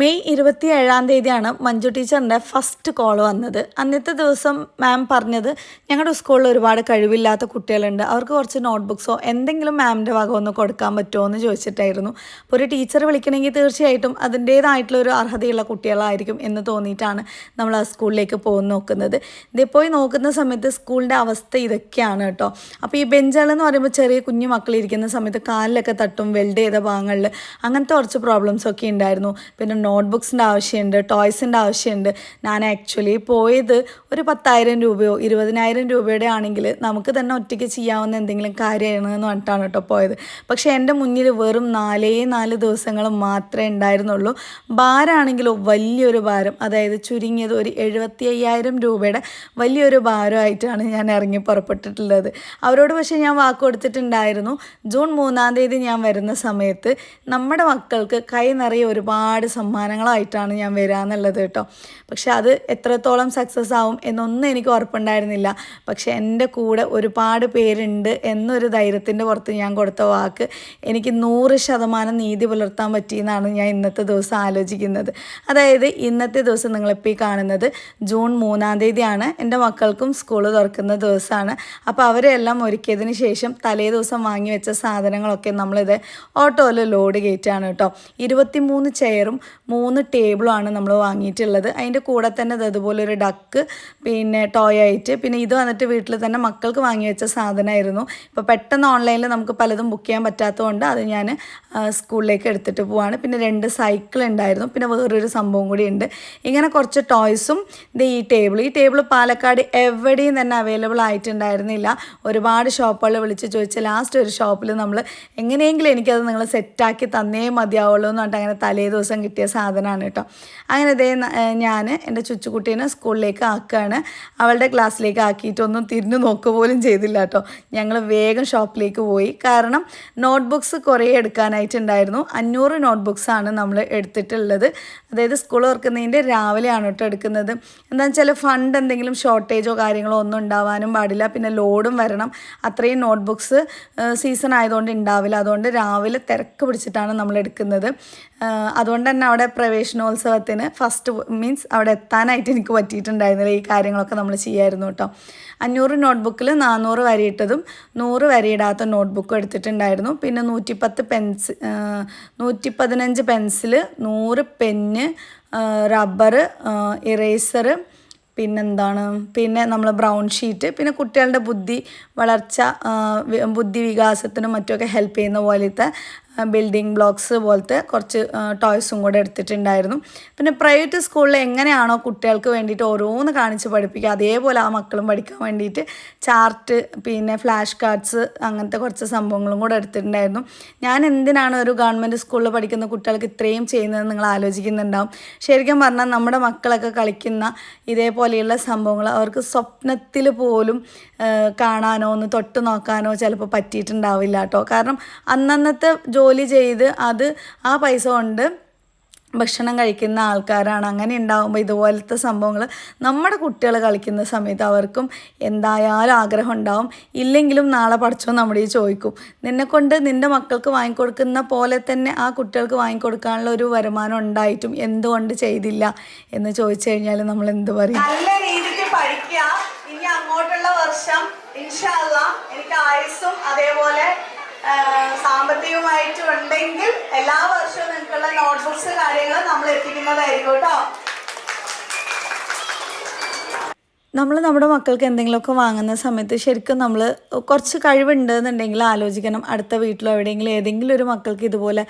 May ഇരുപത്തി ഏഴാം തീയതിയാണ് മഞ്ജു ടീച്ചറിന്റെ ഫസ്റ്റ് കോൾ വന്നത്. അന്നത്തെ ദിവസം മാം പറഞ്ഞത് ഞങ്ങളുടെ സ്കൂളിൽ ഒരുപാട് കഴിവില്ലാത്ത കുട്ടികളുണ്ട്. അവർക്ക് കുറച്ച് നോട്ട്ബുക്സോ എന്തെങ്കിലും മാമിന്റെ വക ഒന്ന് കൊടുക്കാൻ പറ്റുമോ എന്ന് ചോദിച്ചിട്ടായിരുന്നു. അപ്പോൾ ഒരു ടീച്ചർ വിളിക്കണമെങ്കിൽ തീർച്ചയായിട്ടും അതിന്റേതായിട്ടുള്ള ഒരു അർഹതയുള്ള കുട്ടികളായിരിക്കും എന്ന് തോന്നിയിട്ടാണ് നമ്മൾ ആ സ്കൂളിലേക്ക് പോകുന്ന നോക്കുന്നത്. ഇതേ പോയി നോക്കുന്ന സമയത്ത് സ്കൂളിന്റെ അവസ്ഥ ഇതൊക്കെയാണ് കേട്ടോ. അപ്പോൾ ഈ ബെഞ്ചുകൾ എന്ന് പറയുമ്പോൾ ചെറിയ കുഞ്ഞു മക്കളിരിക്കുന്ന സമയത്ത് കാലിലൊക്കെ തട്ടും വെൽഡ് ചെയ്ത ഭാഗങ്ങളിൽ അങ്ങനത്തെ കുറച്ച് പ്രോബ്ലംസ് ഒക്കെ ഉണ്ടായിരുന്നു. പിന്നെ നോട്ട്ബുക്സിന്റെ ആവശ്യമുണ്ട് ടോയ്സിന്റെ ആവശ്യമുണ്ട്. ഞാൻ ആക്ച്വലി പോയത് ഒരു പത്തായിരം രൂപയോ ഇരുപതിനായിരം രൂപയുടെ ആണെങ്കിൽ നമുക്ക് തന്നെ ഒറ്റയ്ക്ക് ചെയ്യാവുന്ന എന്തെങ്കിലും കാര്യമാണ് എന്ന് പറഞ്ഞിട്ടാണ് കേട്ടോ പോയത്. പക്ഷേ എന്റെ മുന്നിൽ വെറും നാലേ നാല് ദിവസങ്ങൾ മാത്രമേ ഉണ്ടായിരുന്നുള്ളൂ. ഭാരമാണെങ്കിലോ വലിയൊരു ഭാരം അതായത് ചുരുങ്ങിയത് ഒരു എഴുപത്തി അയ്യായിരം രൂപയുടെ വലിയൊരു ഭാരമായിട്ടാണ് ഞാൻ ഇറങ്ങി പുറപ്പെട്ടിട്ടുള്ളത്. അവരോട് പക്ഷേ ഞാൻ വാക്ക് കൊടുത്തിട്ടുണ്ടായിരുന്നു. ജൂൺ മൂന്നാം തീയതി ഞാൻ വരുന്ന സമയത്ത് നമ്മുടെ മക്കൾക്ക് കൈ നിറയെ ഒരുപാട് സമ്മാനങ്ങളായിട്ടാണ് ഞാൻ വരാമെന്നുള്ളത് കേട്ടോ. പക്ഷെ അത് എത്രത്തോളം സക്സസ് ആവും എന്നൊന്നും എനിക്ക് ഉറപ്പുണ്ടായിരുന്നില്ല. പക്ഷെ എന്റെ കൂടെ ഒരുപാട് പേരുണ്ട് എന്നൊരു ധൈര്യത്തിന്റെ പുറത്ത് ഞാൻ കൊടുത്ത വാക്ക് എനിക്ക് നൂറ് ശതമാനം നീതി പുലർത്താൻ പറ്റിയെന്നാണ് ഞാൻ ഇന്നത്തെ ദിവസം ആലോചിക്കുന്നത്. അതായത് ഇന്നത്തെ ദിവസം നിങ്ങളിപ്പോൾ ഈ കാണുന്നത് ജൂൺ മൂന്നാം തീയതിയാണ് എന്റെ മക്കൾക്കും സ്കൂൾ തുറക്കുന്ന ദിവസമാണ്. അപ്പോൾ അവരെല്ലാം ഒരുക്കിയതിന് ശേഷം തലേ ദിവസം വാങ്ങി വെച്ച സാധനങ്ങളൊക്കെ നമ്മളിത് ഓട്ടോയിൽ ലോഡ് കയറ്റാണ് കേട്ടോ. ഇരുപത്തിമൂന്ന് ചെയറും മൂന്ന് ടേബിളുമാണ് നമ്മൾ വാങ്ങിയിട്ടുള്ളത്. അതിന്റെ കൂടെ തന്നെ അതുപോലെ ഒരു ഡക്ക് പിന്നെ ടോയ് ആയിട്ട് പിന്നെ ഇത് വന്നിട്ട് വീട്ടിൽ തന്നെ മക്കൾക്ക് വാങ്ങി വെച്ച സാധനമായിരുന്നു. ഇപ്പോൾ പെട്ടെന്ന് ഓൺലൈനിൽ നമുക്ക് പലതും ബുക്ക് ചെയ്യാൻ പറ്റാത്തതുകൊണ്ട് അത് ഞാൻ സ്കൂളിലേക്ക് എടുത്തിട്ട് പോവാണ്. പിന്നെ രണ്ട് സൈക്കിൾ ഉണ്ടായിരുന്നു. പിന്നെ വേറൊരു സംഭവം കൂടി ഉണ്ട്. ഇങ്ങനെ കുറച്ച് ടോയ്സും ഇത് ഈ ടേബിൾ ഈ ടേബിൾ പാലക്കാട് എവിടെയും തന്നെ അവൈലബിൾ ആയിട്ടുണ്ടായിരുന്നില്ല. ഒരുപാട് ഷോപ്പുകൾ വിളിച്ച് ചോദിച്ച ലാസ്റ്റ് ഒരു ഷോപ്പിൽ നമ്മൾ എങ്ങനെയെങ്കിലും എനിക്കത് നിങ്ങൾ സെറ്റാക്കി തന്നേ മതിയാവുള്ളൂ എന്ന് പറഞ്ഞിട്ട് അങ്ങനെ തലേ ദിവസം കിട്ടിയ സാധനമാണ് കേട്ടോ. അങ്ങനെ ഇതേ ഞാൻ എന്റെ ചുച്ചുകുട്ടീനെ സ്കൂളിലേക്ക് ആക്കുകയാണ് അവളുടെ ക്ലാസ്സിലേക്ക് ആക്കിയിട്ടൊന്നും തിരിഞ്ഞു നോക്കുക പോലും ചെയ്തില്ല കേട്ടോ. ഞങ്ങൾ വേഗം ഷോപ്പിലേക്ക് പോയി. കാരണം നോട്ട്ബുക്സ് കുറേ എടുക്കാനായിട്ടുണ്ടായിരുന്നു. അഞ്ഞൂറ് നോട്ട്ബുക്സാണ് നമ്മൾ എടുത്തിട്ടുള്ളത്. അതായത് സ്കൂൾ തുറക്കുന്നതിന്റെ രാവിലെയാണ് കേട്ടോ എടുക്കുന്നത്. എന്താണെന്ന് വെച്ചാൽ ഫണ്ട് എന്തെങ്കിലും ഷോർട്ടേജോ കാര്യങ്ങളോ ഒന്നും ഉണ്ടാവാനും പാടില്ല. പിന്നെ ലോഡും വരണം. അത്രയും നോട്ട്ബുക്സ് സീസൺ ആയതുകൊണ്ട് ഉണ്ടാവില്ല. അതുകൊണ്ട് രാവിലെ തിരക്ക് പിടിച്ചിട്ടാണ് നമ്മൾ എടുക്കുന്നത്. അതുകൊണ്ട് തന്നെ അവിടെ പ്രവേശനോത്സവത്തിന് ഫസ്റ്റ് മീൻസ് അവിടെ എത്താനായിട്ട് എനിക്ക് പറ്റിയിട്ടുണ്ടായിരുന്നില്ല ഈ കാര്യങ്ങളൊക്കെ നമ്മൾ ചെയ്യായിരുന്നു കേട്ടോ. അഞ്ഞൂറ് നോട്ട്ബുക്കിൽ നാനൂറ് വരയിട്ടതും നൂറ് വരയിടാത്ത നോട്ട്ബുക്കും എടുത്തിട്ടുണ്ടായിരുന്നു. പിന്നെ നൂറ്റിപ്പത്ത് പെൻസ് നൂറ്റി പതിനഞ്ച് പെൻസിൽ നൂറ് പെന്ന് റബ്ബർ ഇറേസറ് പിന്നെന്താണ് പിന്നെ നമ്മൾ ബ്രൗൺ ഷീറ്റ് പിന്നെ കുട്ടികളുടെ ബുദ്ധി വളർച്ച ബുദ്ധി വികാസത്തിനും മറ്റുമൊക്കെ ഹെൽപ്പ് ചെയ്യുന്ന പോലത്തെ ബിൽഡിംഗ് ബ്ലോക്സ് പോലത്തെ കുറച്ച് ടോയ്സും കൂടെ എടുത്തിട്ടുണ്ടായിരുന്നു. പിന്നെ പ്രൈവറ്റ് സ്കൂളിൽ എങ്ങനെയാണോ കുട്ടികൾക്ക് വേണ്ടിയിട്ട് ഓരോന്ന് കാണിച്ച് പഠിപ്പിക്കുക അതേപോലെ ആ മക്കളും പഠിക്കാൻ വേണ്ടിയിട്ട് ചാർട്ട് പിന്നെ ഫ്ലാഷ് കാർഡ്സ് അങ്ങനത്തെ കുറച്ച് സംഭവങ്ങളും കൂടെ എടുത്തിട്ടുണ്ടായിരുന്നു. ഞാൻ എന്തിനാണ് ഒരു ഗവൺമെന്റ് സ്കൂളിൽ പഠിക്കുന്ന കുട്ടികൾക്ക് ഇത്രയും ചെയ്യുന്നതെന്ന് നിങ്ങൾ ആലോചിക്കുന്നുണ്ടാവും. ശരിക്കും പറഞ്ഞാൽ നമ്മുടെ മക്കളൊക്കെ കളിക്കുന്ന ഇതേപോലെയുള്ള സംഭവങ്ങൾ അവർക്ക് സ്വപ്നത്തിൽ പോലും കാണാനോ ഒന്ന് തൊട്ട് നോക്കാനോ ചിലപ്പോൾ പറ്റിയിട്ടുണ്ടാവില്ല കേട്ടോ കാരണം അന്നന്നത്തെ ജോലി ചെയ്ത് അത് ആ പൈസ കൊണ്ട് ഭക്ഷണം കഴിക്കുന്ന ആൾക്കാരാണ്. അങ്ങനെ ഉണ്ടാകുമ്പോൾ ഇതുപോലത്തെ സംഭവങ്ങൾ നമ്മുടെ കുട്ടികൾ കളിക്കുന്ന സമയത്ത് അവർക്കും എന്തായാലും ആഗ്രഹം ഉണ്ടാവും. ഇല്ലെങ്കിലും നാളെ പഠിച്ചോ നമ്മുടെ ഈ ചോദിക്കും. നിന്നെ കൊണ്ട് നിന്റെ മക്കൾക്ക് വാങ്ങിക്കൊടുക്കുന്ന പോലെ തന്നെ ആ കുട്ടികൾക്ക് വാങ്ങിക്കൊടുക്കാനുള്ള ഒരു വരുമാനം ഉണ്ടായിട്ടും എന്തുകൊണ്ട് ചെയ്തില്ല എന്ന് ചോദിച്ചു കഴിഞ്ഞാൽ നമ്മൾ എന്ത് പറയും? നല്ല രീതിക്ക് പഠിക്കുക ഇനി അങ്ങോട്ടുള്ള വർഷം ഇൻഷാല്ല എനിക്ക് ആയുസ്സും അതേപോലെ ആ, ഉണ്ടെങ്കിൽ എല്ലാ വർഷവും നിങ്ങൾക്കുള്ള നോട്ട്ബുക്സ് കാര്യങ്ങൾ നമ്മൾ എത്തിക്കുന്നതായിരിക്കും കേട്ടോ. നമ്മൾ നമ്മുടെ മക്കൾക്ക് എന്തെങ്കിലുമൊക്കെ വാങ്ങുന്ന സമയത്ത് ശരിക്കും നമ്മൾ കുറച്ച് കഴിവുണ്ട് എന്നുണ്ടെങ്കിൽ ആലോചിക്കണം. അടുത്ത വീട്ടിലോ എവിടെയെങ്കിലും ഏതെങ്കിലും ഒരു മക്കൾക്ക് ഇതുപോലെ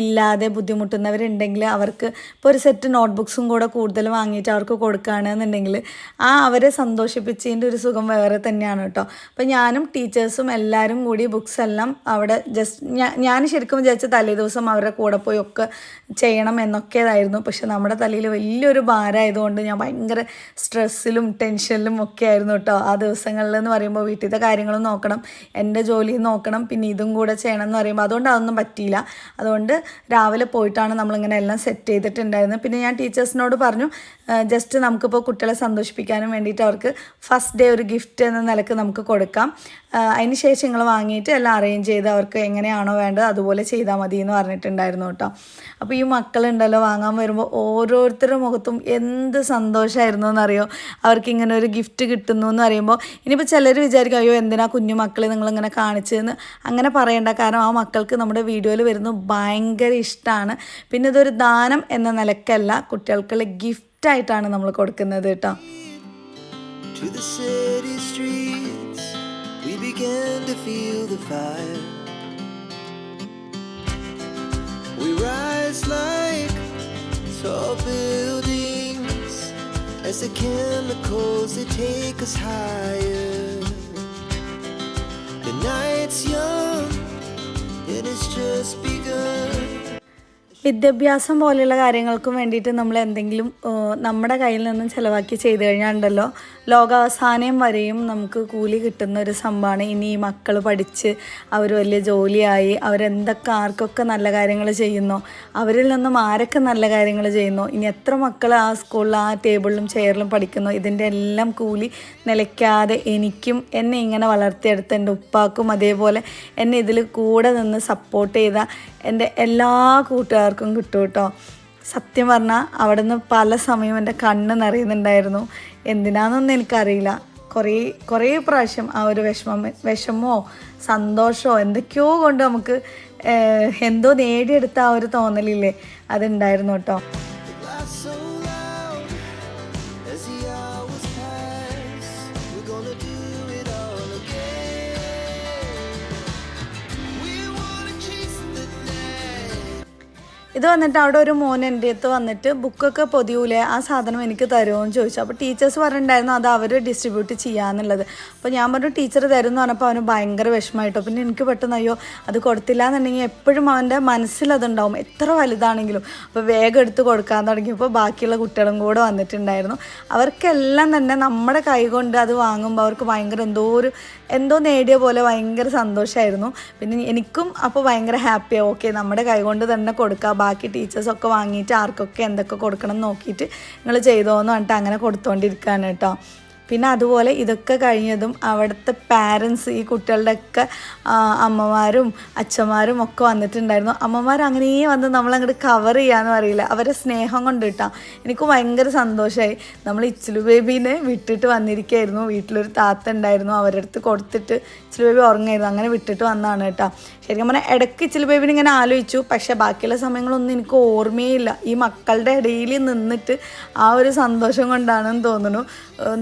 ഇല്ലാതെ ബുദ്ധിമുട്ടുന്നവരുണ്ടെങ്കിൽ അവർക്ക് ഇപ്പോൾ ഒരു സെറ്റ് നോട്ട്ബുക്സും കൂടെ കൂടുതൽ വാങ്ങിയിട്ട് അവർക്ക് കൊടുക്കുകയാണെന്നുണ്ടെങ്കിൽ ആ അവരെ സന്തോഷിപ്പിച്ചതിന്റെ ഒരു സുഖം വേറെ തന്നെയാണ് കേട്ടോ. അപ്പോൾ ഞാനും ടീച്ചേഴ്സും എല്ലാവരും കൂടി ബുക്സ് എല്ലാം അവിടെ ജസ്റ്റ് ഞാൻ ശരിക്കും വിചാരിച്ച തലേ ദിവസം അവരുടെ കൂടെ പോയി ഒക്കെ ചെയ്യണം എന്നൊക്കെയായിരുന്നു. പക്ഷെ നമ്മുടെ തലയിൽ വലിയൊരു ഭാരമായതുകൊണ്ട് ഞാൻ ഭയങ്കര സ്ട്രെസ്സിലും ടെൻഷനിലും ഒക്കെ ആയിരുന്നു കേട്ടോ ആ ദിവസങ്ങളിൽ എന്ന് പറയുമ്പോൾ വീട്ടിലത്തെ കാര്യങ്ങളും നോക്കണം എന്റെ ജോലിയും നോക്കണം പിന്നെ ഇതും കൂടെ ചെയ്യണം എന്ന് പറയുമ്പോൾ അതുകൊണ്ട് അതൊന്നും പറ്റിയില്ല. അതുകൊണ്ട് രാവിലെ പോയിട്ടാണ് നമ്മളിങ്ങനെ എല്ലാം സെറ്റ് ചെയ്തിട്ടുണ്ടായിരുന്നത്. പിന്നെ ഞാൻ ടീച്ചേഴ്സിനോട് പറഞ്ഞു ജസ്റ്റ് നമുക്കിപ്പോൾ കുട്ടികളെ സന്തോഷിപ്പിക്കാനും വേണ്ടിയിട്ട് അവർക്ക് ഫസ്റ്റ് ഡേ ഒരു ഗിഫ്റ്റ് എന്ന നിലയ്ക്ക് നമുക്ക് കൊടുക്കാം. അതിന് ശേഷം നിങ്ങൾ വാങ്ങിയിട്ട് എല്ലാം അറേഞ്ച് ചെയ്ത് അവർക്ക് എങ്ങനെയാണോ വേണ്ടത് അതുപോലെ ചെയ്താൽ മതി എന്ന് പറഞ്ഞിട്ടുണ്ടായിരുന്നു കേട്ടോ. അപ്പോൾ ഈ മക്കളുണ്ടല്ലോ വാങ്ങാൻ വരുമ്പോൾ ഓരോരുത്തരുടെ മുഖത്തും എന്ത് സന്തോഷമായിരുന്നു എന്നറിയോ? അവർക്ക് ഇങ്ങനെ ഒരു ഗിഫ്റ്റ് കിട്ടുന്നു എന്ന് പറയുമ്പോൾ ഇനിയിപ്പോൾ ചിലർ വിചാരിക്കും അയ്യോ എന്തിനാ കുഞ്ഞു മക്കളെ നിങ്ങളിങ്ങനെ കാണിച്ചതെന്ന് അങ്ങനെ പറയേണ്ട. കാരണം ആ മക്കൾക്ക് നമ്മുടെ വീഡിയോയിൽ വരുന്നത് ഭയങ്കര ഇഷ്ടമാണ് പിന്നെ ഇതൊരു ദാനം എന്ന നിലക്കല്ല കുട്ടികൾക്കുള്ള ഗിഫ്റ്റായിട്ടാണ് നമ്മൾ കൊടുക്കുന്നത് കേട്ടോ. To the city streets. We began to feel the fire. We rise like tall buildings as the chemicals they take us higher. The night's young and it's just begun. വിദ്യാഭ്യാസം പോലെയുള്ള കാര്യങ്ങൾക്കും വേണ്ടിയിട്ട് നമ്മൾ എന്തെങ്കിലും നമ്മുടെ കയ്യിൽ നിന്നും ചിലവാക്കി ചെയ്തു കഴിഞ്ഞാൽ ഉണ്ടല്ലോ ലോകാവസാനം വരെയും നമുക്ക് കൂലി കിട്ടുന്ന ഒരു സംഭവമാണ്. ഇനി ഈ മക്കൾ പഠിച്ച് അവർ വലിയ ജോലിയായി അവരെന്തൊക്കെ ആർക്കൊക്കെ നല്ല കാര്യങ്ങൾ ചെയ്യുന്നോ അവരിൽ നിന്നും ആരൊക്കെ നല്ല കാര്യങ്ങൾ ചെയ്യുന്നോ ഇനി എത്ര മക്കൾ ആ സ്കൂളിൽ ആ ടേബിളിലും ചെയറിലും പഠിക്കുന്നോ ഇതിന്റെ എല്ലാം കൂലി നിലയ്ക്കാതെ എനിക്കും എന്നെ ഇങ്ങനെ വളർത്തിയെടുത്ത എന്റെ ഉപ്പാക്കും അതേപോലെ എന്നെ ഇതിൽ കൂടെ നിന്ന് സപ്പോർട്ട് ചെയ്ത എന്റെ എല്ലാ കൂട്ടുകാർക്കും കിട്ടും കേട്ടോ. സത്യം പറഞ്ഞാൽ അവിടെ നിന്ന് പല സമയവും എന്റെ കണ്ണ് നിറയുന്നുണ്ടായിരുന്നു. എന്തിനാണെന്നൊന്നും എനിക്കറിയില്ല. കുറേ കുറേ പ്രാവശ്യം ആ ഒരു വിഷമം വിഷമോ സന്തോഷമോ എന്തൊക്കെയോ കൊണ്ട് നമുക്ക് എന്തോ നേടിയെടുത്ത ആ ഒരു തോന്നലില്ലേ? അതുണ്ടായിരുന്നു കേട്ടോ. ഇത് വന്നിട്ട് അവിടെ ഒരു മോൻ എന്റെ അടുത്ത് വന്നിട്ട് ബുക്കൊക്കെ പൊതിയൂലേ ആ സാധനം എനിക്ക് തരുമോ എന്ന് ചോദിച്ചു. അപ്പോൾ ടീച്ചേഴ്സ് പറഞ്ഞിട്ടുണ്ടായിരുന്നു അത് അവർ ഡിസ്ട്രിബ്യൂട്ട് ചെയ്യാന്നുള്ളത്. അപ്പോൾ ഞാൻ പറഞ്ഞു ടീച്ചർ തരും എന്ന് പറഞ്ഞപ്പോൾ അവന് ഭയങ്കര വിഷമമായിട്ടോ പിന്നെ എനിക്ക് പെട്ടെന്ന് അയ്യോ അത് കൊടുത്തില്ല എന്നുണ്ടെങ്കിൽ എപ്പോഴും അവന്റെ മനസ്സിലതുണ്ടാവും എത്ര വലുതാണെങ്കിലും. അപ്പോൾ വേഗം എടുത്ത് കൊടുക്കാൻ തുടങ്ങിയപ്പോൾ ബാക്കിയുള്ള കുട്ടികളും കൂടെ വന്നിട്ടുണ്ടായിരുന്നു. അവർക്കെല്ലാം തന്നെ നമ്മുടെ കൈ കൊണ്ട് അത് വാങ്ങുമ്പോൾ അവർക്ക് ഭയങ്കര എന്തോ ഒരു എന്തോ നേടിയ പോലെ ഭയങ്കര സന്തോഷമായിരുന്നു പിന്നെ എനിക്കും അപ്പോൾ ഭയങ്കര ഹാപ്പിയാണ് ഓക്കെ നമ്മുടെ കൈകൊണ്ട് തന്നെ കൊടുക്കുക ബാക്കി ടീച്ചേഴ്സൊക്കെ വാങ്ങിയിട്ട് ആർക്കൊക്കെ എന്തൊക്കെ കൊടുക്കണം എന്ന് നോക്കിയിട്ട് നിങ്ങൾ ചെയ്തോന്ന് പറഞ്ഞിട്ട് അങ്ങനെ കൊടുത്തുകൊണ്ടിരിക്കുകയാണ് കേട്ടോ. പിന്നെ അതുപോലെ ഇതൊക്കെ കഴിഞ്ഞതും അവിടുത്തെ പാരൻസ് ഈ കുട്ടികളുടെയൊക്കെ അമ്മമാരും അച്ഛന്മാരും ഒക്കെ വന്നിട്ടുണ്ടായിരുന്നു. അമ്മമാർ അങ്ങനെ വന്ന് നമ്മളങ്ങോട്ട് കവർ ചെയ്യാന്ന് പറയില്ല. അവരെ സ്നേഹം കൊണ്ട് കിട്ടാം എനിക്ക് ഭയങ്കര സന്തോഷമായി നമ്മൾ ഇച്ചിലു ബേബീനെ വിട്ടിട്ട് വന്നിരിക്കുകയായിരുന്നു വീട്ടിലൊരു താത്ത ഉണ്ടായിരുന്നു. അവരുടെ അടുത്ത് കൊടുത്തിട്ട് ഇച്ചിലു ബേബി ഉറങ്ങായിരുന്നു. അങ്ങനെ വിട്ടിട്ട് വന്നതാണ് കേട്ടോ. ശരിക്കും പറഞ്ഞാൽ ഇടയ്ക്ക് ഇച്ചിലു ബേബിനെ ഇങ്ങനെ ആലോചിച്ചു. പക്ഷേ ബാക്കിയുള്ള സമയങ്ങളൊന്നും എനിക്ക് ഓർമ്മയില്ല. ഈ മക്കളുടെ ഇടയിൽ നിന്നിട്ട് ആ ഒരു സന്തോഷം കൊണ്ടാണെന്ന് തോന്നുന്നു.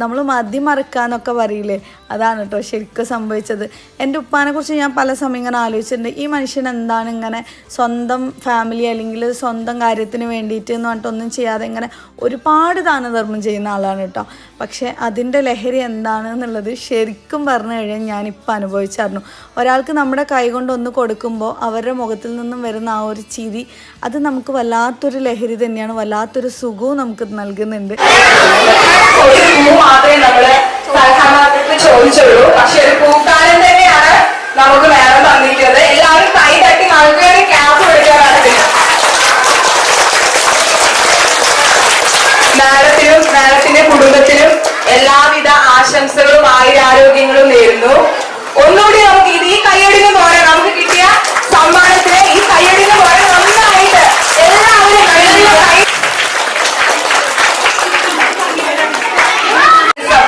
നമ്മൾ മതി മറക്കാന്നൊക്കെ പറയില്ലേ? അതാണ് കേട്ടോ ശരിക്കും സംഭവിച്ചത്. എന്റെ ഉപ്പാനെക്കുറിച്ച് ഞാൻ പല സമയം ഇങ്ങനെ ആലോചിച്ചിട്ടുണ്ട്. ഈ മനുഷ്യൻ എന്താണ് ഇങ്ങനെ സ്വന്തം ഫാമിലി അല്ലെങ്കിൽ സ്വന്തം കാര്യത്തിന് വേണ്ടിയിട്ട് എന്ന് പറഞ്ഞിട്ടൊന്നും ചെയ്യാതെ ഇങ്ങനെ ഒരുപാട് ദാനധർമ്മം ചെയ്യുന്ന ആളാണ് കേട്ടോ പക്ഷേ അതിന്റെ ലഹരി എന്താണെന്നുള്ളത് ശരിക്കും പറഞ്ഞു കഴിഞ്ഞാൽ ഞാനിപ്പോൾ അനുഭവിച്ചറിഞ്ഞു ഒരാൾക്ക് നമ്മുടെ കൈ കൊണ്ടൊന്ന് കൊടുക്കുമ്പോൾ അവരുടെ മുഖത്തിൽ നിന്നും വരുന്ന ആ ഒരു ചിരി അത് നമുക്ക് വല്ലാത്തൊരു ലഹരി തന്നെയാണ് വല്ലാത്തൊരു സുഖവും നമുക്ക് നൽകുന്നുണ്ട്. ഒരു തന്നെയാണ് നമുക്ക് വേറെ തന്നിട്ടുള്ളത്. എല്ലാവരും കൈ തട്ടി നമുക്ക് വേണ്ടി ക്യാപ്പ് മാഡത്തിനും മാഡത്തിന്റെ കുടുംബത്തിനും എല്ലാവിധ ആശംസകളും ആയുരാരോഗ്യങ്ങളും നേരുന്നു. ഒന്നുകൂടി നമുക്ക് ഇത് ഈ കൈയടിന് പോലെ നമുക്ക് കിട്ടിയ സമ്മാനത്തിന് ഈ കൈയടിന് പോലെ നന്നായിട്ട്. എല്ലാവരും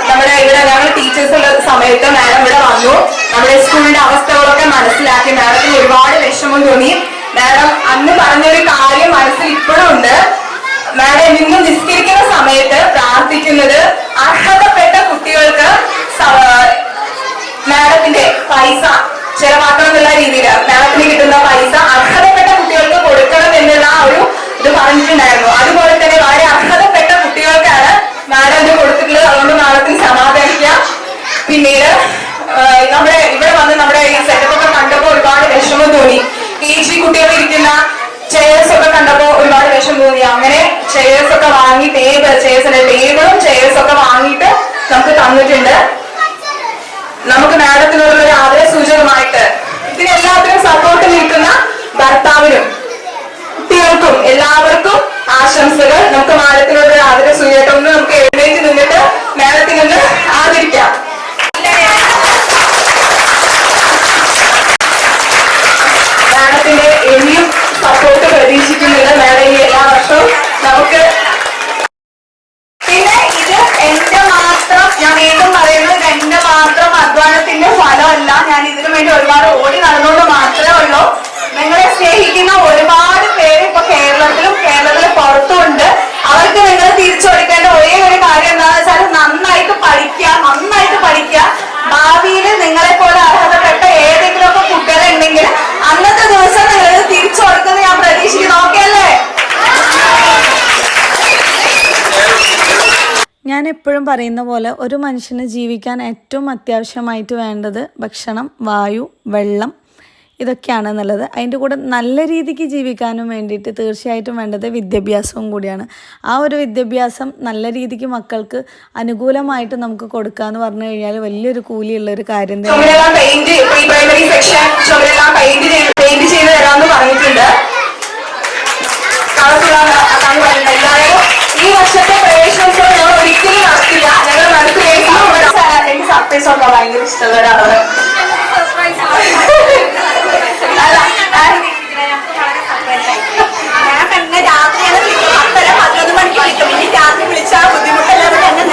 നമ്മുടെ ഇവിടെ ഞങ്ങൾ ടീച്ചേഴ്സ് ഉള്ള സമയത്ത് മാഡം ഇവിടെ വന്നു. നമ്മുടെ സ്കൂളിന്റെ അവസ്ഥകളൊക്കെ മനസ്സിലാക്കി. മാഡത്തിന് ഒരുപാട് വിഷമം തോന്നി. മാഡം അന്ന് പറഞ്ഞൊരു കാര്യം മനസ്സിൽ ഇപ്പോഴും ഉണ്ട്. മാഡം ഇന്ന് നിസ്കരിക്കുന്ന സമയത്ത് പ്രാർത്ഥിക്കുന്നത് അർഹതപ്പെട്ട കുട്ടികൾക്ക് മാഡത്തിന്റെ പൈസ ചെലവാക്കണം എന്നുള്ള രീതിയിൽ മാഡത്തിന് കിട്ടുന്ന പൈസ അർഹതപ്പെട്ട കുട്ടികൾക്ക് കൊടുക്കണം എന്നുള്ള ആ ഒരു ഇത് പറഞ്ഞിട്ടുണ്ടായിരുന്നു. അതുപോലെ തന്നെ വളരെ അർഹതപ്പെട്ട കുട്ടികൾക്കാണ് മാഡം ഇത് കൊടുത്തിട്ടുള്ളത്. അതുകൊണ്ട് മാഡത്തിന് സമാധാനിക്ക. പിന്നീട് നമ്മുടെ ഇവിടെ വന്ന് നമ്മുടെ ഈ സെറ്റപ്പൊക്കെ കണ്ടപ്പോൾ ഒരുപാട് വിഷമം തോന്നി. കെ ജി കുട്ടികൾ ഇരിക്കുന്ന ചെയർസ് ഒക്കെ കണ്ടപ്പോ ഒരുപാട് വിഷം തോന്നി അങ്ങനെ ചെയർസ് ഒക്കെ വാങ്ങി ടേബിൾ ചെയർസിന്റെ ടേബിളും ചെയർസ് ഒക്കെ വാങ്ങിയിട്ട് നമുക്ക് തന്നിട്ടുണ്ട്. നമുക്ക് മാഡത്തിനോടുള്ള ഒരു ആദര സൂചകമായിട്ട് ഇതിനെല്ലാത്തിനും സപ്പോർട്ട് നിൽക്കുന്ന ഭർത്താവിനും കുട്ടികൾക്കും എല്ലാവർക്കും ആശംസകൾ. നമുക്ക് മാഡത്തിനോട് ഒരു ആദര സൂചകമായിട്ട് ഒന്ന് നമുക്ക് എഴുന്നേറ്റ് ഒരുപാട് ഓടി നടന്നുകൊണ്ട് മാത്രമേ ഉള്ളൂ. നിങ്ങളെ സ്നേഹിക്കുന്ന ഒരുപാട് പേര് ഇപ്പൊ കേരളത്തിലും കേരളത്തിന് പുറത്തുമുണ്ട്. അവർക്ക് നിങ്ങൾ തിരിച്ചു കൊടുക്കേണ്ട ഒരേ ഒരു കാര്യം എന്താണെന്ന് വെച്ചാൽ നന്നായിട്ട് പഠിക്കുക നന്നായിട്ട് പഠിക്കുക ഭാവിയിൽ നിങ്ങളെ പോലെ അർഹതപ്പെട്ട ഏതെങ്കിലുമൊക്കെ കുട്ടികളുണ്ടെങ്കിൽ അന്നത്തെ ദിവസം നിങ്ങൾ തിരിച്ചു കൊടുക്കുന്നത് ഞാൻ പ്രതീക്ഷിക്കുന്നു ഓക്കെ അല്ലേ ഞാൻ എപ്പോഴും പറയുന്ന പോലെ ഒരു മനുഷ്യന് ജീവിക്കാൻ ഏറ്റവും അത്യാവശ്യമായിട്ട് വേണ്ടത് ഭക്ഷണം വായു വെള്ളം ഇതൊക്കെയാണ് എന്നുള്ളത്. അതിന്റെ കൂടെ നല്ല രീതിക്ക് ജീവിക്കാനും വേണ്ടിയിട്ട് തീർച്ചയായിട്ടും വേണ്ടത് വിദ്യാഭ്യാസവും കൂടിയാണ്. ആ ഒരു വിദ്യാഭ്യാസം നല്ല രീതിക്ക് മക്കൾക്ക് അനുകൂലമായിട്ട് നമുക്ക് കൊടുക്കുക എന്ന് പറഞ്ഞു കഴിഞ്ഞാൽ വലിയൊരു കൂലിയുള്ള ഒരു കാര്യം തന്നെ.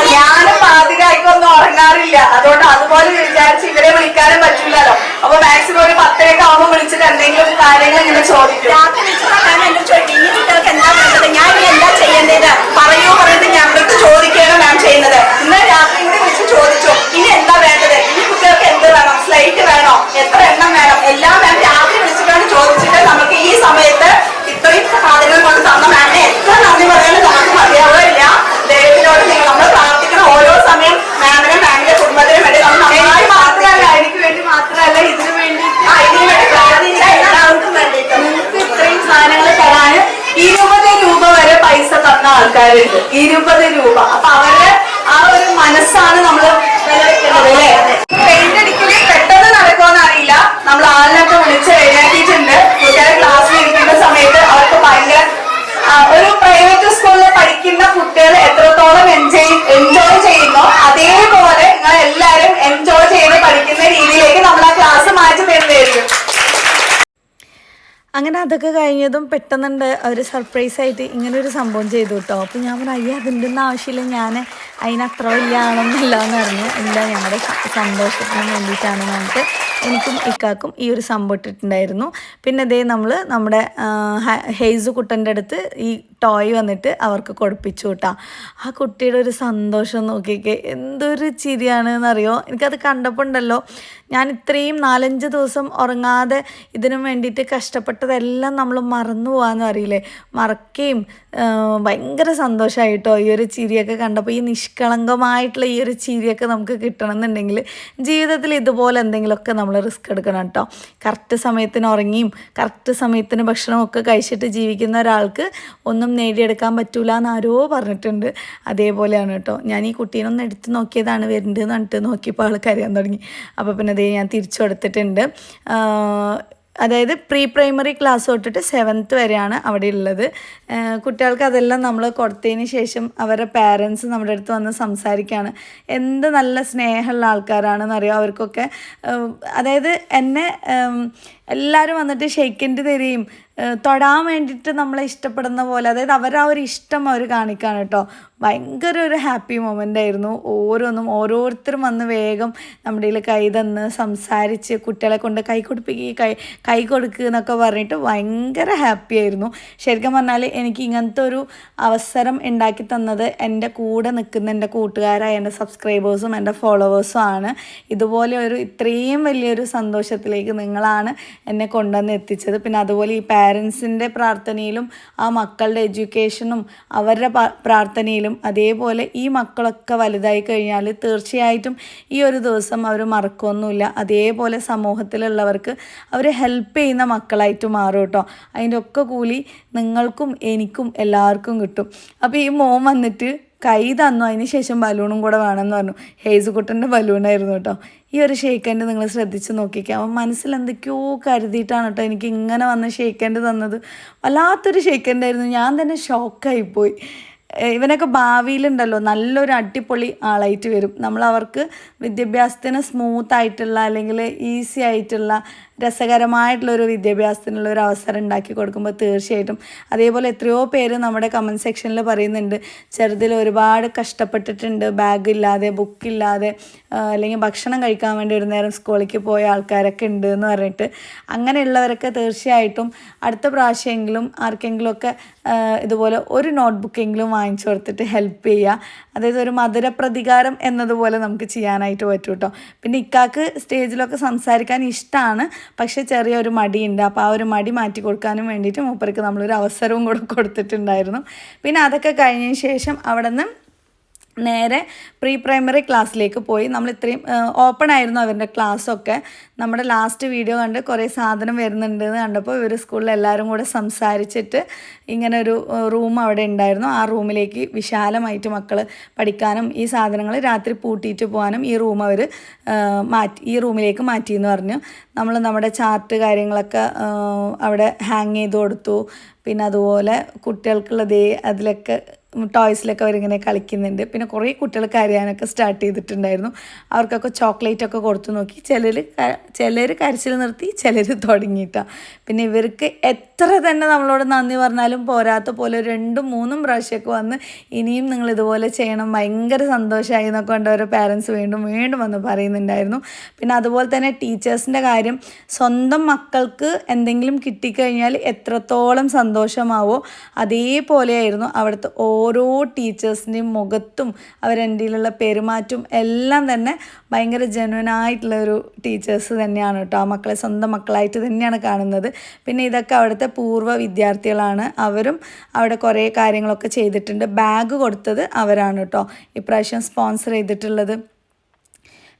ഞാനും പാതിരായിക്കൊന്നും ഉറങ്ങാറില്ല. അതുകൊണ്ട് അതുപോലെ വിചാരിച്ച് ഇവരെ വിളിക്കാനും പറ്റില്ലല്ലോ. അപ്പൊ മാക്സിമം ഒരു പത്തരയൊക്കെ ആവുമ്പോൾ വിളിച്ചിട്ട് എന്തെങ്കിലും കാര്യങ്ങൾ ഇങ്ങനെ ചോദിക്കും പറയൂ പറയുന്നത് ഞങ്ങൾക്ക് ചോദിക്കുകയാണ് മാം ചെയ്യുന്നത് ഇന്ന് രാത്രി കൂടി വിളിച്ച് ചോദിച്ചു ഇനി എന്താ വേണ്ടത് ഈ കുട്ടികൾക്ക് എന്ത് വേണം സ്ലൈറ്റ് വേണോ എത്ര എണ്ണം വേണം എല്ലാം മാം രാത്രി വിളിച്ചിട്ടാണ് ചോദിച്ചിട്ട് നമുക്ക് ഈ സമയത്ത് ഇത്രയും സാധനങ്ങൾ കൊണ്ട് തന്ന മാമിനെ എത്ര നന്ദി പറയാനും നമുക്ക് മതിയാവില്ല ദൈവത്തിനോട് നിങ്ങൾ നമ്മൾ പ്രാർത്ഥിക്കണം ഓരോ സമയം മാമിനെ മാമിന്റെ കുടുംബത്തിനും വേണ്ടി നമ്മൾ നന്നായി മാത്രമല്ല എനിക്ക് വേണ്ടി മാത്രമല്ല ഇതിനു വേണ്ടി ആ, ഇതിനു വേണ്ടി പ്രാർത്ഥിച്ച എല്ലാവർക്കും വേണ്ടിയിട്ട് നിങ്ങൾക്ക് ഇത്രയും സാധനങ്ങൾ തരാന് ഇരുപത് രൂപ വരെ പൈസ തന്ന ആൾക്കാരുണ്ട് ഇരുപത് രൂപ അപ്പൊ അവരുടെ ആ ഒരു മനസ്സാണ് നമ്മൾ വിലവെക്കുന്നത് അല്ലേ പെയിന്റ് അടിക്കൽ പെട്ടെന്ന് നടക്കുമെന്ന് അറിയില്ല നമ്മൾ ആളിനൊക്കെ വിളിച്ച് എഴുതിയിട്ടുണ്ട് കുട്ടികളെ ക്ലാസ്സിൽ ഇരിക്കുന്ന സമയത്ത് അവർക്ക് ഭയങ്കര ആ, ഒരു പ്രൈവറ്റ് സ്കൂളിൽ പഠിക്കുന്ന കുട്ടികൾ എത്രത്തോളം എൻജോയ് എൻജോയ് ചെയ്യുന്നോ അതേപോലെ നിങ്ങൾ എല്ലാവരും എൻജോയ് ചെയ്ത് പഠിക്കുന്ന രീതിയിലേക്ക് നമ്മൾ ആ ക്ലാസ് മാറ്റി തരുന്നതായിരിക്കും അങ്ങനെ അതൊക്കെ കഴിഞ്ഞതും പെട്ടെന്നുണ്ട് അവർ സർപ്രൈസ് ആയിട്ട് ഇങ്ങനെ ഒരു സംഭവം ചെയ്തു കേട്ടോ അപ്പോൾ ഞാൻ പറഞ്ഞു അയ്യോ അതിന്റെ ഒന്നും ആവശ്യമില്ല. ഞാൻ അതിന് അത്ര വലിയ ആണെന്നില്ല എന്ന് പറഞ്ഞു. എന്താ ഞങ്ങളുടെ സന്തോഷത്തിന് വേണ്ടിയിട്ടാണ് പറഞ്ഞിട്ട് എനിക്കും ഇക്കാക്കും ഈ ഒരു സംഭവം ഇട്ടിട്ടുണ്ടായിരുന്നു. പിന്നെ ഇതേ നമ്മൾ നമ്മുടെ ഹെയ്സ് കുട്ടന്റെ അടുത്ത് ഈ ടോയ് വന്നിട്ട് അവർക്ക് കൊടുപ്പിച്ചു കൂട്ടാം ആ കുട്ടിയുടെ ഒരു സന്തോഷം നോക്കിക്കേ. എന്തൊരു ചിരിയാണ് എന്നറിയോ എനിക്കത് കണ്ടപ്പോൾ ഉണ്ടല്ലോ ഞാൻ ഇത്രയും നാലഞ്ച് ദിവസം ഉറങ്ങാതെ ഇതിനു വേണ്ടിയിട്ട് കഷ്ടപ്പെട്ടതെല്ലാം നമ്മൾ മറന്നു പോകാമെന്ന് അറിയില്ലേ? മറക്കുകയും ഭയങ്കര സന്തോഷമായിട്ടോ ഈ ഒരു ചിരിയൊക്കെ കണ്ടപ്പോൾ ഈ നിഷ്കളങ്കമായിട്ടുള്ള ഈ ഒരു ചിരിയൊക്കെ നമുക്ക് കിട്ടണം എന്നുണ്ടെങ്കിൽ ജീവിതത്തിൽ ഇതുപോലെ എന്തെങ്കിലുമൊക്കെ നമ്മൾ റിസ്ക് എടുക്കണം കേട്ടോ കറക്റ്റ് സമയത്തിന് ഉറങ്ങിയും കറക്റ്റ് സമയത്തിന് ഭക്ഷണമൊക്കെ കഴിച്ചിട്ട് ജീവിക്കുന്ന ഒരാൾക്ക് ഒന്നും നേടിയെടുക്കാൻ പറ്റൂല എന്ന് ആരോ പറഞ്ഞിട്ടുണ്ട്. അതേപോലെയാണ് കേട്ടോ ഞാൻ ഈ കുട്ടീനൊന്ന് എടുത്ത് നോക്കിയതാണ് വരുന്നത് എന്നിട്ട് നോക്കിയപ്പോൾ ആൾ കരയാൻ തുടങ്ങി. അപ്പോൾ പിന്നെ അതേ ഞാൻ തിരിച്ചു കൊടുത്തിട്ടുണ്ട്. അതായത് പ്രീ പ്രൈമറി ക്ലാസ് തൊട്ടിട്ട് സെവൻത്ത് വരെയാണ് അവിടെ ഉള്ളത്. കുട്ടികൾക്ക് അതെല്ലാം നമ്മൾ കൊടുത്തതിന് ശേഷം അവരുടെ പാരൻസ് നമ്മുടെ അടുത്ത് വന്ന് സംസാരിക്കുകയാണ് എന്ത് നല്ല സ്നേഹമുള്ള ആൾക്കാരാണെന്നറിയാം അവർക്കൊക്കെ. അതായത് എന്നെ എല്ലാവരും വന്നിട്ട് ഷെയ്ക്കൻഡ് തരികയും തൊടാൻ വേണ്ടിയിട്ട് നമ്മളെ ഇഷ്ടപ്പെടുന്ന പോലെ അതായത് അവർ ആ ഒരു ഇഷ്ടം അവർ കാണിക്കാണ് കേട്ടോ. ഭയങ്കര ഒരു ഹാപ്പി മൊമെന്റ് ആയിരുന്നു. ഓരോന്നും ഓരോരുത്തരും വന്ന് വേഗം നമ്മുടെ കയ്യിൽ കൈ തന്ന് സംസാരിച്ച് കുട്ടികളെ കൊണ്ട് കൈ കൊടുപ്പിക്കുക കൈ കൈ കൊടുക്കുക എന്നൊക്കെ പറഞ്ഞിട്ട് ഭയങ്കര ഹാപ്പി ആയിരുന്നു. ശരിക്കും പറഞ്ഞാൽ എനിക്ക് ഇങ്ങനത്തെ ഒരു അവസരം ഉണ്ടാക്കി തന്നത് എന്റെ കൂടെ നിൽക്കുന്ന എന്റെ കൂട്ടുകാരായ എന്റെ സബ്സ്ക്രൈബേഴ്സും എന്റെ ഫോളോവേഴ്സും ആണ്. ഇതുപോലെ ഒരു ഇത്രയും വലിയൊരു സന്തോഷത്തിലേക്ക് നിങ്ങളാണ്. എന്നെ കൊണ്ടുവന്ന് എത്തിച്ചത്. പിന്നെ അതുപോലെ ഈ പാരൻസിന്റെ പ്രാർത്ഥനയിലും ആ മക്കളുടെ എഡ്യൂക്കേഷനും അവരുടെ പ്രാർത്ഥനയിലും അതേപോലെ ഈ മക്കളൊക്കെ വലുതായി കഴിഞ്ഞാൽ തീർച്ചയായിട്ടും ഈ ഒരു ദിവസം അവർ മറക്കൊന്നുമില്ല. അതേപോലെ സമൂഹത്തിലുള്ളവർക്ക് അവർ ഹെൽപ്പ് ചെയ്യുന്ന മക്കളായിട്ട് മാറും കേട്ടോ. അതിന്റെ ഒക്കെ കൂലി നിങ്ങൾക്കും എനിക്കും എല്ലാവർക്കും കിട്ടും. അപ്പോൾ ഈ മോൻ വന്നിട്ട് കൈ തന്നു. അതിന് ശേഷം ബലൂണും കൂടെ വേണമെന്ന് പറഞ്ഞു. ഹേസുകുട്ടന്റെ ബലൂണായിരുന്നു കേട്ടോ. ഈ ഒരു ഷെയ്ക്കന്റെ നിങ്ങൾ ശ്രദ്ധിച്ച് നോക്കിക്കുക അവൻ മനസ്സിൽ എന്തൊക്കെയോ കരുതിയിട്ടാണ് കേട്ടോ എനിക്ക് ഇങ്ങനെ വന്ന് ഷെയ്ക്കന്റെ തന്നത്. വല്ലാത്തൊരു ഷേക്കൻഡ് ആയിരുന്നു ഞാൻ തന്നെ ഷോക്കായിപ്പോയി പോയി. ഇവനൊക്കെ ഭാവിയിലുണ്ടല്ലോ. നല്ലൊരു അടിപൊളി ആളായിട്ട് വരും. നമ്മൾ അവർക്ക് വിദ്യാഭ്യാസത്തിന് സ്മൂത്ത് ആയിട്ടുള്ള അല്ലെങ്കിൽ ഈസി ആയിട്ടുള്ള രസകരമായിട്ടുള്ള ഒരു വിദ്യാഭ്യാസത്തിനുള്ള ഒരു അവസരം ഉണ്ടാക്കി കൊടുക്കുമ്പോൾ തീർച്ചയായിട്ടും അതേപോലെ എത്രയോ പേര് നമ്മുടെ കമന്റ് സെക്ഷനിൽ പറയുന്നുണ്ട്. ചെറുതിൽ ഒരുപാട് കഷ്ടപ്പെട്ടിട്ടുണ്ട്. ബാഗ് ഇല്ലാതെ ബുക്കില്ലാതെ അല്ലെങ്കിൽ ഭക്ഷണം കഴിക്കാൻ വേണ്ടി ഒരു നേരം സ്കൂളിലേക്ക് പോയ ആൾക്കാരൊക്കെ ഉണ്ട് എന്ന് പറഞ്ഞിട്ട് അങ്ങനെയുള്ളവരൊക്കെ തീർച്ചയായിട്ടും അടുത്ത പ്രാവശ്യമെങ്കിലും ആർക്കെങ്കിലുമൊക്കെ ഇതുപോലെ ഒരു നോട്ട്ബുക്കെങ്കിലും വാങ്ങിച്ചു കൊടുത്തിട്ട് ഹെൽപ്പ് ചെയ്യുക. അതായത് ഒരു മധുര പ്രതികാരം എന്നതുപോലെ നമുക്ക് ചെയ്യാനായിട്ട് പറ്റും കേട്ടോ പിന്നെ ഇക്കാക്ക് സ്റ്റേജിലൊക്കെ സംസാരിക്കാൻ ഇഷ്ടമാണ് പക്ഷേ ചെറിയൊരു മടിയുണ്ട്. അപ്പോൾ ആ ഒരു മടി മാറ്റി കൊടുക്കാനും വേണ്ടിയിട്ട് മൂപ്പർക്ക് നമ്മളൊരു അവസരവും കൂടെ കൊടുത്തിട്ടുണ്ടായിരുന്നു. പിന്നെ അതൊക്കെ കഴിഞ്ഞതിന് ശേഷം അവിടെ നിന്ന് നേരെ പ്രീ പ്രൈമറി ക്ലാസ്സിലേക്ക് പോയി. നമ്മൾ ഇത്രയും ഓപ്പൺ ആയിരുന്നു അവരുടെ ക്ലാസ്സൊക്കെ നമ്മുടെ ലാസ്റ്റ് വീഡിയോ കണ്ട് കുറേ സാധനം വരുന്നുണ്ട് എന്ന് കണ്ടപ്പോൾ ഇവർ സ്കൂളിൽ എല്ലാവരും കൂടെ സംസാരിച്ചിട്ട് ഇങ്ങനെ ഒരു റൂം അവിടെ ഉണ്ടായിരുന്നു. ആ റൂമിലേക്ക് വിശാലമായിട്ട് മക്കൾ പഠിക്കാനും ഈ സാധനങ്ങൾ രാത്രി പൂട്ടിയിട്ട് പോകാനും ഈ റൂം അവർ മാറ്റി ഈ റൂമിലേക്ക് മാറ്റി എന്ന് പറഞ്ഞു. നമ്മൾ നമ്മുടെ ചാർട്ട് കാര്യങ്ങളൊക്കെ അവിടെ ഹാങ് ചെയ്ത് കൊടുത്തു. പിന്നെ അതുപോലെ കുട്ടികൾക്കുള്ളതേ അതിലൊക്കെ ടോയ്സിലൊക്കെ അവരിങ്ങനെ കളിക്കുന്നുണ്ട്. പിന്നെ കുറേ കുട്ടികൾ കരയാനൊക്കെ സ്റ്റാർട്ട് ചെയ്തിട്ടുണ്ടായിരുന്നു. അവർക്കൊക്കെ ചോക്ലേറ്റ് ഒക്കെ കൊടുത്തു നോക്കി. ചിലർ ചിലർ കരച്ചിൽ നിർത്തി ചിലർ തുടങ്ങിയിട്ടാണ് പിന്നെ ഇവർക്ക് എത്ര തന്നെ നമ്മളോട് നന്ദി പറഞ്ഞാലും പോരാത്ത പോലെ രണ്ടും മൂന്നും പ്രാവശ്യമൊക്കെ വന്ന് ഇനിയും നിങ്ങൾ ഇതുപോലെ ചെയ്യണം. ഭയങ്കര സന്തോഷമായി എന്നൊക്കെ കൊണ്ട് ഓരോ പാരൻസ് വീണ്ടും വീണ്ടും വന്ന് പറയുന്നുണ്ടായിരുന്നു. പിന്നെ അതുപോലെ തന്നെ ടീച്ചേഴ്സിന്റെ കാര്യം സ്വന്തം മക്കൾക്ക് എന്തെങ്കിലും കിട്ടിക്കഴിഞ്ഞാൽ എത്രത്തോളം സന്തോഷമാവോ അതേപോലെയായിരുന്നു അവിടുത്തെ ഓരോ ടീച്ചേഴ്സിന്റെയും മുഖത്തും അവരെന്റെയിലുള്ള പെരുമാറ്റവും എല്ലാം തന്നെ ഭയങ്കര ജെനുവനായിട്ടുള്ള ഒരു ടീച്ചേഴ്സ് തന്നെയാണ് കേട്ടോ. ആ മക്കളെ സ്വന്തം മക്കളായിട്ട് തന്നെയാണ് കാണുന്നത്. പിന്നെ ഇതൊക്കെ അവിടുത്തെ പൂർവ വിദ്യാർത്ഥികളാണ്. അവരും അവിടെ കുറേ കാര്യങ്ങളൊക്കെ ചെയ്തിട്ടുണ്ട്. ബാഗ് കൊടുത്തത് അവരാണ് കേട്ടോ. ഇപ്രാവശ്യം സ്പോൺസർ ചെയ്തിട്ടുള്ളത്.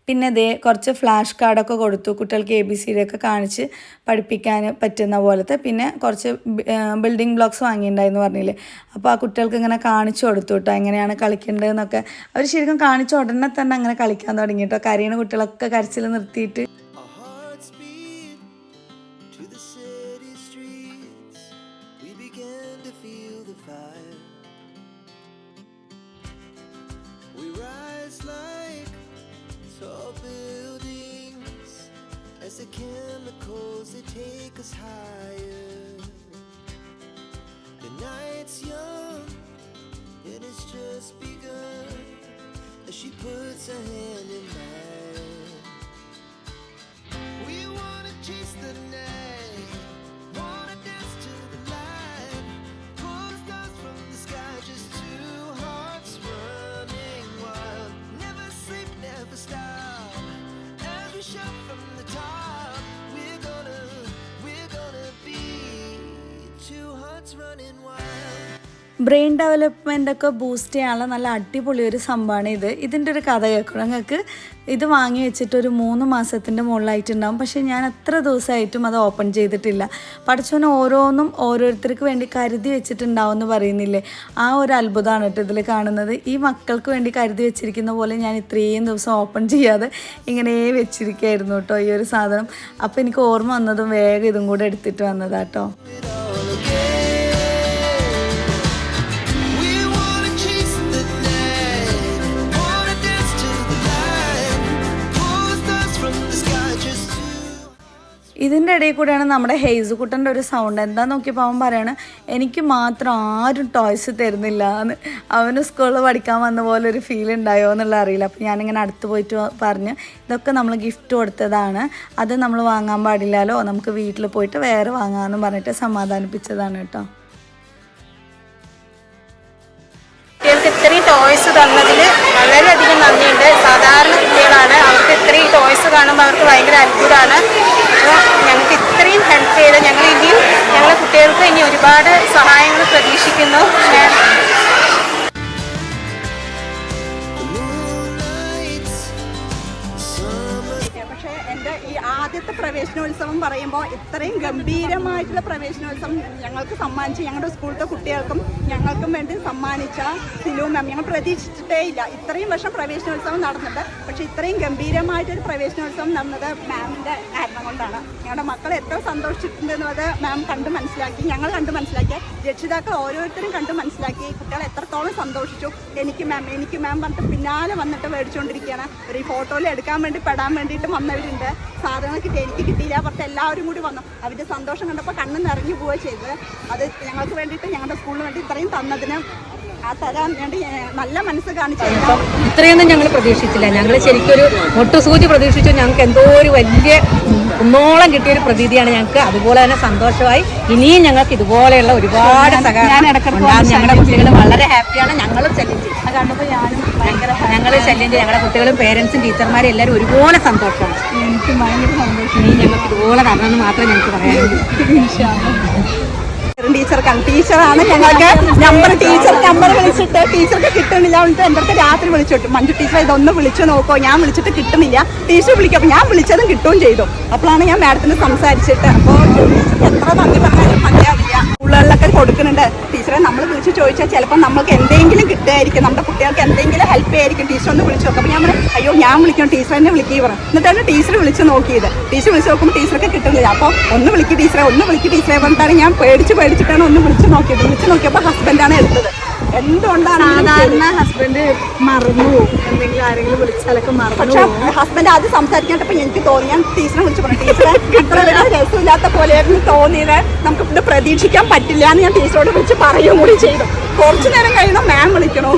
പിന്നെ ദേ കുറച്ച് ഫ്ലാഷ് കാർഡൊക്കെ കൊടുത്തു കുട്ടികൾക്ക് എ ബി സി ഡി ഒക്കെ കാണിച്ച് പഠിപ്പിക്കാൻ പറ്റുന്ന പോലത്തെ. പിന്നെ കുറച്ച് ബിൽഡിംഗ് ബ്ലോക്സ് വാങ്ങിയിട്ടുണ്ടായിരുന്നു പറഞ്ഞില്ലേ. അപ്പോൾ ആ കുട്ടികൾക്ക് ഇങ്ങനെ കാണിച്ചു കൊടുത്തു കേട്ടോ എങ്ങനെയാണ് കളിക്കേണ്ടതെന്നൊക്കെ. അവർ ശരിക്കും കാണിച്ച ഉടനെ തന്നെ അങ്ങനെ കളിക്കാൻ തുടങ്ങി കേട്ടോ കരയുന്ന കുട്ടികളൊക്കെ കരച്ചിൽ നിർത്തിയിട്ട് as she puts her hand in mine. We wanna chase the night, wanna dance to the light, stars from the sky, just two hearts running wild. Never sleep, never stop. From the top, we're gonna, we're gonna be two hearts running wild. Brain development ഒക്കെ boost ചെയ്യാനുള്ള നല്ല അടിപൊളി ഒരു സംഭവമാണ് ഇത്. ഇതിന്റെ ഒരു കഥ കേൾക്കണം. നിങ്ങൾക്ക് ഇത് വാങ്ങി വെച്ചിട്ട് ഒരു മൂന്ന് മാസത്തിന്റെ മുകളിലായിട്ടുണ്ടാവും. പക്ഷേ ഞാൻ എത്ര ദിവസമായിട്ടും അത് ഓപ്പൺ ചെയ്തിട്ടില്ല. പഠിച്ചവന് ഓരോന്നും ഓരോരുത്തർക്ക് വേണ്ടി കരുതി വെച്ചിട്ടുണ്ടാവും എന്ന് പറയുന്നില്ലേ? ആ ഒരു അത്ഭുതമാണ് കേട്ടോ ഇതിൽ കാണുന്നത്. ഈ മക്കൾക്ക് വേണ്ടി കരുതി വെച്ചിരിക്കുന്ന പോലെ ഞാൻ ഇത്രയും ദിവസം ഓപ്പൺ ചെയ്യാതെ ഇങ്ങനെ വെച്ചിരിക്കുകയായിരുന്നു കേട്ടോ ഈ ഒരു സാധനം. അപ്പോൾ എനിക്ക് ഓർമ്മ വന്നതും വേഗം ഇതും കൂടെ എടുത്തിട്ട് വന്നതാട്ടോ ഇതിന്റെ ഇടയിൽ കൂടെയാണ് നമ്മുടെ ഹെയ്സുകുട്ടന്റെ ഒരു സൗണ്ട് എന്താ നോക്കിയപ്പോൾ അവൻ പറയാണ് എനിക്ക് മാത്രം ആരും ടോയ്സ് തരുന്നില്ല എന്ന്. അവന് സ്കൂളിൽ പഠിക്കാൻ വന്ന പോലെ ഒരു ഫീൽ ഉണ്ടായോ എന്നുള്ള അറിയില്ല. അപ്പോൾ ഞാനിങ്ങനെ അടുത്ത് പോയിട്ട് പറഞ്ഞ് ഇതൊക്കെ നമ്മൾ ഗിഫ്റ്റ് കൊടുത്തതാണ്. അത് നമ്മൾ വാങ്ങാൻ പാടില്ലല്ലോ. നമുക്ക് വീട്ടിൽ പോയിട്ട് വേറെ വാങ്ങാമെന്ന് പറഞ്ഞിട്ട് സമാധാനിപ്പിച്ചതാണ് കേട്ടോ. കുട്ടികൾക്ക് ഇത്രയും ടോയ്സ് തന്നതിൽ വളരെയധികം നന്ദിയുണ്ട്. സാധാരണ കുട്ടികളാണ് അവർക്ക് ഇത്രയും ടോയ്സ് കാണുമ്പോൾ അവർക്ക് ഭയങ്കര അത്ഭുതമാണ് അപ്പോൾ ഞങ്ങൾക്ക് ഇത്രയും ഹെൽപ്പ് ചെയ്ത് ഞങ്ങൾ ഇനിയും ഞങ്ങളെ കുട്ടികൾക്ക് ഇനി ഒരുപാട് സഹായങ്ങൾ പ്രതീക്ഷിക്കുന്നു. ഞാൻ പ്രവേശനോത്സവം പറയുമ്പോൾ ഇത്രയും ഗംഭീരമായിട്ടുള്ള പ്രവേശനോത്സവം ഞങ്ങൾക്ക് സമ്മാനിച്ച് ഞങ്ങളുടെ സ്കൂളിലത്തെ കുട്ടികൾക്കും ഞങ്ങൾക്കും വേണ്ടി സമ്മാനിച്ച സിലു മാം. ഞങ്ങൾ പ്രതീക്ഷിച്ചിട്ടേ ഇല്ല. ഇത്രയും വർഷം പ്രവേശനോത്സവം നടന്നിട്ട് പക്ഷേ ഇത്രയും ഗംഭീരമായിട്ടൊരു പ്രവേശനോത്സവം നടന്നത് മാമിന്റെ കാരണം കൊണ്ടാണ്. ഞങ്ങളുടെ മക്കൾ എത്ര സന്തോഷിച്ചിട്ടുണ്ടെന്നത് മാം കണ്ട് മനസ്സിലാക്കി. ഞങ്ങൾ കണ്ട് മനസ്സിലാക്കി. രക്ഷിതാക്കൾ ഓരോരുത്തരും കണ്ട് മനസ്സിലാക്കി. കുട്ടികൾ എത്രത്തോളം സന്തോഷിച്ചു. എനിക്ക് മാം എനിക്ക് മാം പറഞ്ഞിട്ട് പിന്നാലെ വന്നിട്ട് മേടിച്ചുകൊണ്ടിരിക്കുകയാണ്. ഒരു ഫോട്ടോയിൽ എടുക്കാൻ വേണ്ടി പെടാൻ വേണ്ടിയിട്ട് വന്നവരുണ്ട്. സാധനങ്ങൾ കിട്ടി എനിക്ക് കിട്ടിയില്ല പക്ഷെ എല്ലാവരും കൂടി വന്നു. അവരുടെ സന്തോഷം കണ്ടപ്പോൾ കണ്ണ് നിറഞ്ഞു പോവുക ചെയ്തത്. അത് ഞങ്ങൾക്ക് വേണ്ടിയിട്ട് ഞങ്ങളുടെ സ്കൂളിന് വേണ്ടി ഇത്രയും തന്നതിന് ആ തരാൻ വേണ്ടി നല്ല മനസ്സ് കാണിച്ചു ഇത്രയൊന്നും ഞങ്ങൾ പ്രതീക്ഷിച്ചില്ല. ഞങ്ങൾ ശരിക്കൊരു മുട്ടുസൂചി പ്രതീക്ഷിച്ചു. ഞങ്ങൾക്ക് എന്തോ ഒരു വലിയ കുന്നോളം കിട്ടിയൊരു പ്രതീതിയാണ് ഞങ്ങൾക്ക്. അതുപോലെ തന്നെ സന്തോഷമായി. ഇനിയും ഞങ്ങൾക്ക് ഇതുപോലെയുള്ള ഒരുപാട് സഹകരണം. ഞങ്ങളുടെ കുട്ടികൾ വളരെ ഹാപ്പിയാണ്. ഞങ്ങളും ഭയങ്കര ഞങ്ങൾ ചെല്ലിഞ്ച് ഞങ്ങളുടെ കുട്ടികളും പേരൻസും ടീച്ചർമാരും എല്ലാവരും ഒരുപോലെ സന്തോഷമാണ്. ഭയങ്കര സന്തോഷം. ഇനി ഞങ്ങൾക്ക് ഇതുപോലെ തരണമെന്ന് മാത്രമേ ഞങ്ങൾക്ക് പറയാനുള്ളൂ. ടീച്ചർക്കാണ്. ടീച്ചറാണ് ഞങ്ങൾക്ക് നമ്പർ ടീച്ചർ നമ്പർ വിളിച്ചിട്ട് ടീച്ചർക്ക് കിട്ടണില്ല എന്നിട്ട് എന്റെ രാത്രി വിളിച്ചോട്ടു മഞ്ജു ടീച്ചർ ഇതൊന്ന് വിളിച്ചു നോക്കോ. ഞാൻ വിളിച്ചിട്ട് കിട്ടുന്നില്ല. ടീച്ചർ വിളിക്കും. ഞാൻ വിളിച്ചതും കിട്ടുകയും ചെയ്തു. അപ്പോഴാണ് ഞാൻ മാഡത്തിന് സംസാരിച്ചിട്ട്. അപ്പോൾ ടീച്ചർക്ക് എത്ര നന്ദി പറഞ്ഞാലും കൊടുക്കുന്നുണ്ട്. ടീച്ചറെ നമ്മൾ വിളിച്ച് ചോദിച്ചാൽ ചിലപ്പോൾ നമുക്ക് എന്തെങ്കിലും കിട്ടുമായിരിക്കും. നമ്മുടെ കുട്ടികൾക്ക് എന്തെങ്കിലും ഹെൽപ്പ് ആയിരിക്കും. ടീച്ചർ ഒന്ന് വിളിച്ച് നോക്കും. അപ്പോൾ ഞാൻ പറയും അയ്യോ ഞാൻ വിളിക്കണം ടീച്ചർ എന്നെ വിളിക്കുക പറഞ്ഞു എന്നിട്ടാണ് ടീച്ചർ വിളിച്ച് നോക്കിയത്. ടീച്ചർ വിളിച്ച് നോക്കുമ്പോൾ ടീച്ചർക്ക് കിട്ടുന്നില്ല. അപ്പോൾ ഒന്ന് വിളിക്കുക ടീച്ചറെ ഒന്ന് വിളിക്കുക ടീച്ചറെ പറഞ്ഞിട്ടാണ് ഞാൻ പേടിച്ച് പേടിച്ചിട്ടാണ് ഒന്ന് വിളിച്ച് നോക്കിയത്. വിളിച്ച് നോക്കിയപ്പോൾ ഹസ്ബൻഡാണ് എടുത്തത്. എന്തുകൊണ്ടാണ് സാധാരണ ഹസ്ബൻഡ് മറന്നു എന്തെങ്കിലും ആരെങ്കിലും വിളിച്ചാലൊക്കെ മറന്നു ഹസ്ബൻഡ് അത് സംസാരിക്കാട്ടപ്പോൾ എനിക്ക് തോന്നി. ഞാൻ ടീച്ചറെ വിളിച്ചു പറഞ്ഞു ടീച്ചറെ ഇത്ര വലിയ രസമില്ലാത്ത പോലെയായിരുന്നു തോന്നിയത്. നമുക്ക് ഇത് പ്രതീക്ഷിക്കാൻ പറ്റില്ല എന്ന് ഞാൻ ടീച്ചറോട് വിളിച്ച് പറയുകയും കൂടി ചെയ്തു. കുറച്ചു നേരം കഴിയണം മാം വിളിക്കണോ.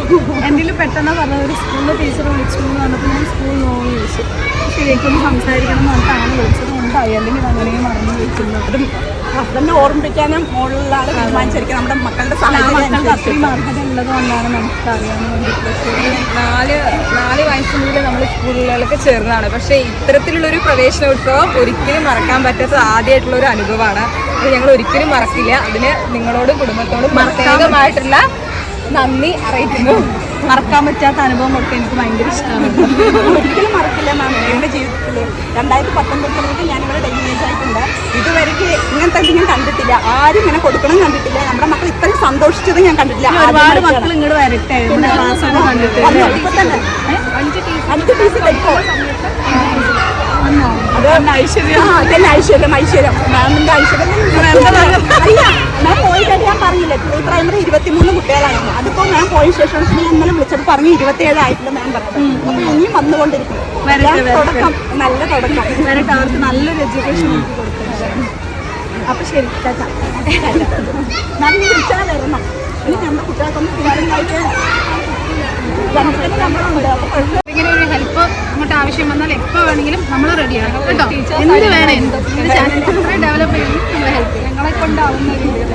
എന്തെങ്കിലും പെട്ടെന്ന് പറഞ്ഞ ഒരു സ്കൂളിലെ ടീച്ചർ വിളിച്ചു എന്ന് പറഞ്ഞപ്പോൾ ഞാൻ സ്കൂളിൽ നോക്കി വിളിച്ചു. ശരിക്കും സംസാരിക്കണം എന്ന് പറഞ്ഞിട്ട് അങ്ങനെ വിളിച്ചത് കൊണ്ടായി അല്ലെങ്കിൽ അങ്ങനെയും മറന്നു വിളിക്കുന്നത് ഹസ്ബൻഡിനെ ഓർമ്മിപ്പിക്കാനും മുകളിലുള്ള ആൾ തീരുമാനിച്ചിരിക്കും നമ്മുടെ മക്കളുടെ അനുസരിച്ച്. അത്രയും അർഹത ഉള്ളത് കൊണ്ടാണ് നമുക്ക് അറിയാൻ നാല് നാല് വയസ്സ് മുതൽ നമ്മൾ സ്കൂളുകളിലൊക്കെ ചേർന്നതാണ്. പക്ഷേ ഇത്തരത്തിലുള്ളൊരു പ്രവേശനോത്സവം ഒരിക്കലും മറക്കാൻ പറ്റാത്ത ആദ്യമായിട്ടുള്ള ഒരു അനുഭവമാണ്. അത് ഞങ്ങൾ ഒരിക്കലും മറക്കില്ല. അതിന് നിങ്ങളോടും കുടുംബത്തോടും പ്രത്യേകമായിട്ടുള്ള നന്ദി അറിയിക്കുന്നു. മറക്കാൻ പറ്റാത്ത അനുഭവം കൊടുക്കാൻ എനിക്ക് ഭയങ്കര ഇഷ്ടമാണ്. ഒരിക്കലും മറക്കില്ല മാം എന്റെ ജീവിതത്തിൽ രണ്ടായിരത്തി പത്തൊമ്പതിലേക്ക് ഞാനിവിടെ ഡെലിവേറ്റ് ആയിട്ടുണ്ട് ഇതുവരെക്ക് ഇങ്ങനത്തെ ഞാൻ കണ്ടിട്ടില്ല. ആരും ഇങ്ങനെ കൊടുക്കണം കണ്ടിട്ടില്ല. നമ്മുടെ മക്കൾ ഇത്രയും സന്തോഷിച്ചത് ഞാൻ കണ്ടിട്ടില്ല. ഒരുപാട്. മക്കൾ ഇങ്ങോട്ട് വരട്ടെ. ഇപ്പൊ തന്നെ അഞ്ച് അത് ഐശ്വര്യം. ഐശ്വര്യം മാമിന്റെ ഐശ്വര്യം. അല്ല ഞാൻ പോയി കഴിഞ്ഞാൽ പറഞ്ഞില്ല പ്രീ പ്രൈമറി ഇരുപത്തിമൂന്ന് കുട്ടികളായിരുന്നു അതിപ്പോ ഞാൻ പോയ ശേഷം ഞാൻ ഇന്നലെ വിളിച്ചത് പറഞ്ഞു ഇരുപത്തിയേഴ് ആയിട്ടില്ല മാം പറഞ്ഞത്. അപ്പൊ ഇനിയും വന്നുകൊണ്ടിരിക്കും. ഞാൻ തുടക്കം. നല്ല തുടക്കം. വരട്ടെ അവർക്ക് നല്ലൊരു എഡ്യൂക്കേഷൻ നമുക്ക് കൊടുക്കണം അപ്പൊ ശരി ചേട്ടാ. മാം നീ വിളിച്ചാൽ വരണം. ഇനി നമ്മുടെ കുട്ടികൾക്കൊന്നും തിരുവനന്തപുരത്ത് നമ്മളുണ്ട് അപ്പൊ കുഴപ്പമില്ല. ഇങ്ങനെ ഒരു ഹെൽപ്പ് അങ്ങോട്ട് ആവശ്യം വന്നാൽ എപ്പോൾ വേണമെങ്കിലും നമ്മൾ റെഡിയാണ് കേട്ടോ? എന്ത് വേണേ എന്ത് ചാനൽ എത്ര ഡെവലപ്പ് ചെയ്യണം ഞങ്ങളെ കൊണ്ടാവുന്ന രീതിയിൽ